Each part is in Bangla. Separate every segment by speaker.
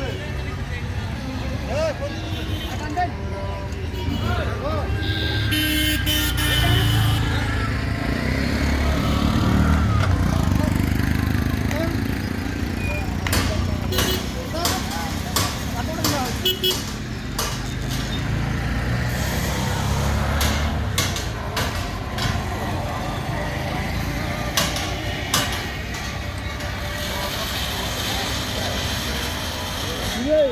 Speaker 1: Hey, ভাই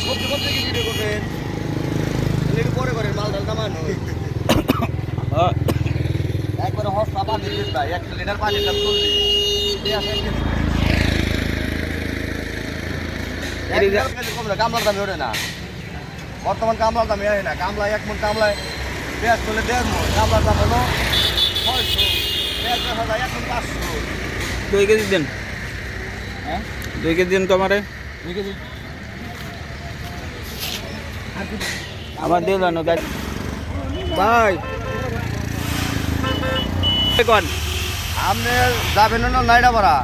Speaker 1: সবজি কত থেকে ভিডিও করবেন একটু পরে করেন
Speaker 2: মাল ডাল নামানো একবারে হস্তা পানি দিন ভাই একটা
Speaker 1: লিটার পানির দাম চল্লিশ। কামলার দামে ওঠে না। বর্তমান কামলার দামে হয় না। কামলা এক মন কামলায় পেঁয়াজ করলে দেড় মন কামলার দাম হলো ছয়শো পেঁয়াজ পাঁচশো।
Speaker 2: দুই কেজি দেন।
Speaker 1: হ্যাঁ?
Speaker 2: দুই কেজি দেন তোমারে।
Speaker 1: দুই কেজি।
Speaker 2: আমার দিল না ভাই। কোন?
Speaker 1: আপনি যাবেন হলো নাইডাপাড়া।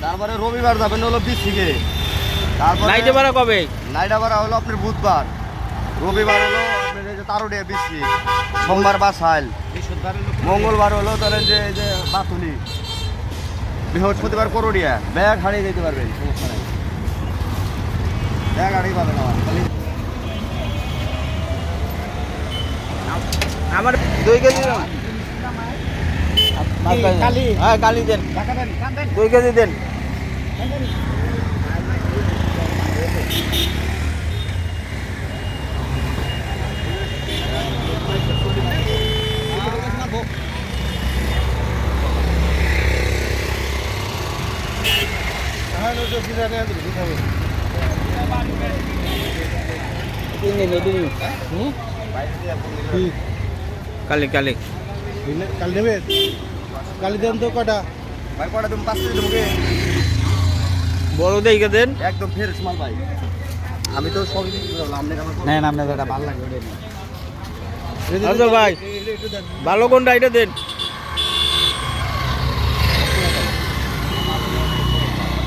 Speaker 1: তারপরে রবিবার যাবেন হলো বিশ থেকে
Speaker 2: নাইটে ভাড়া কবে?
Speaker 1: নাইডাপাড়া হলো আপনার বুধবার। রবিবার হলো আপনার এই যে তারুডিয়া বৃষ্টি। সোমবার বাসাইল মঙ্গলবার হলো ধরেন যে এই যে বাতুলি। বৃহস্পতিবার করুডিয়া। ব্যাগ হারিয়ে যেতে পারবেন সমস্যা নাই। ব্যাগ হারিয়ে পাবেন আমার
Speaker 2: দুই কেজি
Speaker 1: কালি?
Speaker 2: হ্যাঁ কালি দেন। দুই কেজি দিন। কালি কালি।
Speaker 3: কাল নেবে কালি দেন তো কটা
Speaker 1: ভাই কটা তুমি পাঁচ দেবো
Speaker 2: বড় দেখে দেন।
Speaker 1: একদম ফ্রেশ মাল ভাই। আমি তো আমার
Speaker 3: না না আপনার এটা ভালো লাগবে
Speaker 2: আচ্ছা ভাই ভালো কোনটা এটা দেন।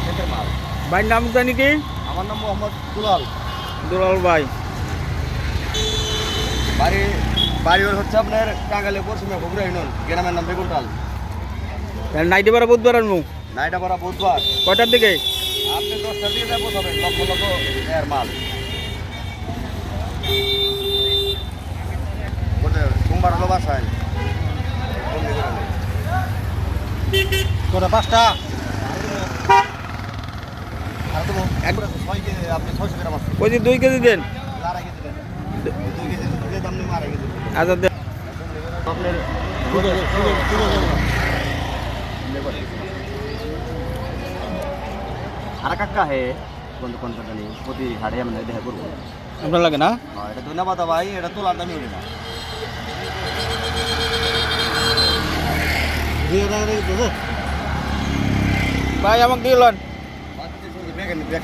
Speaker 1: ক্ষেতের মাল
Speaker 2: ভাই নাম জানি কি?
Speaker 1: আমার নাম মোহাম্মদ দুলাল।
Speaker 2: দুলাল ভাই।
Speaker 1: বাড়ি বাড়ি ওর হচ্ছে আপনার টাঙ্গালে পশ্চিমে ইউনিয়ন গ্রামের নাম বেগুনটাল।
Speaker 2: নাইটে ভাড়া বুধবার আনব।
Speaker 1: নাইটা পড়া বুধবার।
Speaker 2: কয়টার দিকে?
Speaker 1: আপনি দশটার দিকে যাব তবে লক্ষ লক্ষ এর মাল। সোমবার হলো বাসায়।
Speaker 3: কটা পাঁচটা?
Speaker 2: ওই যে দুই কেজি দেন। আচ্ছা দেন
Speaker 1: আপনার
Speaker 3: ঠিক আছে ঠিক আছে ঠিক আছে
Speaker 1: আর কাকা হে। কোন কোন জানি প্রতি হাড়ে আমরা দেখা করব।
Speaker 2: আপনার লাগে না?
Speaker 1: হ্যাঁ এটা ধন্যবাদ ভাই এটা তোলার দামই ওঠে না।
Speaker 3: দিয়ে
Speaker 2: ভাই আমাকে
Speaker 1: ব্যাগ